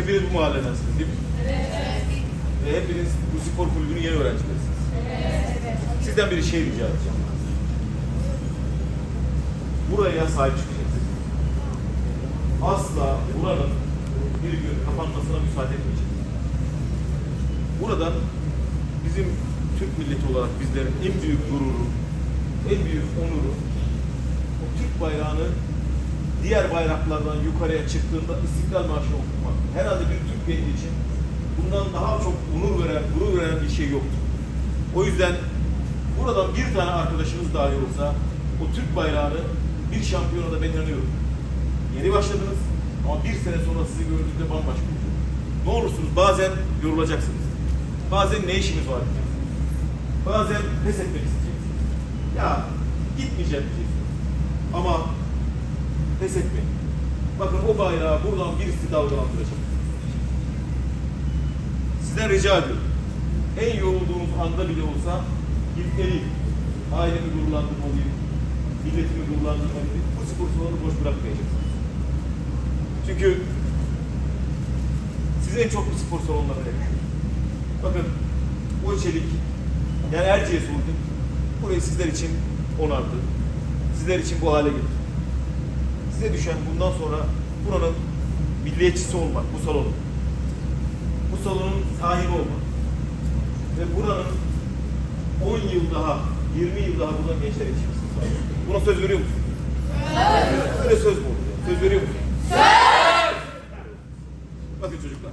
Hepiniz bu mahalledensiniz değil mi? Evet. Ve hepiniz bu spor kulübünün yeni öğrencilerisiniz. Sizden bir şey rica edeceğim. Buraya sahip çıkacaksınız. Asla buranın bir gün kapanmasına müsaade etmeyeceğiz. Buradan bizim Türk milleti olarak bizlerin en büyük gururu, en büyük onuru o Türk bayrağını diğer bayraklardan yukarıya çıktığında İstiklal Marşı'nı okutmak. Herhalde bir Türk genci için bundan daha çok onur veren, gurur veren bir şey yoktur. O yüzden buradan bir tane arkadaşımız dahi olsa o Türk bayrağını bir şampiyonada ben inanıyorum. Yeni başladınız ama bir sene sonra sizi gördüğümde bambaşka olacak. Ne olursunuz bazen yorulacaksınız. Bazen ne işimiz var diyeceksiniz. Bazen pes etmek isteyeceksiniz. Ya gitmeyeceğim diyeceksiniz. Ama pes etmeyin. Bakın o bayrağı buradan birisi dalgalandıracak. Sizden rica ediyorum. En yorulduğunuz anda bile olsa gitmeliyim. Ailemi gururlandırmalıyım. Milletimi gururlandırmalıyım. Bu spor salonu boş bırakmayacaksınız. Çünkü siz en çok bu spor salonlarına yakışıyor. Bakın o çelik yani Erciyes Holding burayı sizler için onardı. Sizler için bu hale getirdi. Size düşen bundan sonra buranın milliyetçisi olmak, bu salonun. Bu salonun sahibi olmak. Ve buranın 10 yıl daha, 20 yıl daha buradan gençler sağlamak. Buna söz veriyor musunuz? Söz! Böyle söz mü olur? Söz veriyor musunuz? Söz! Bakın çocuklar.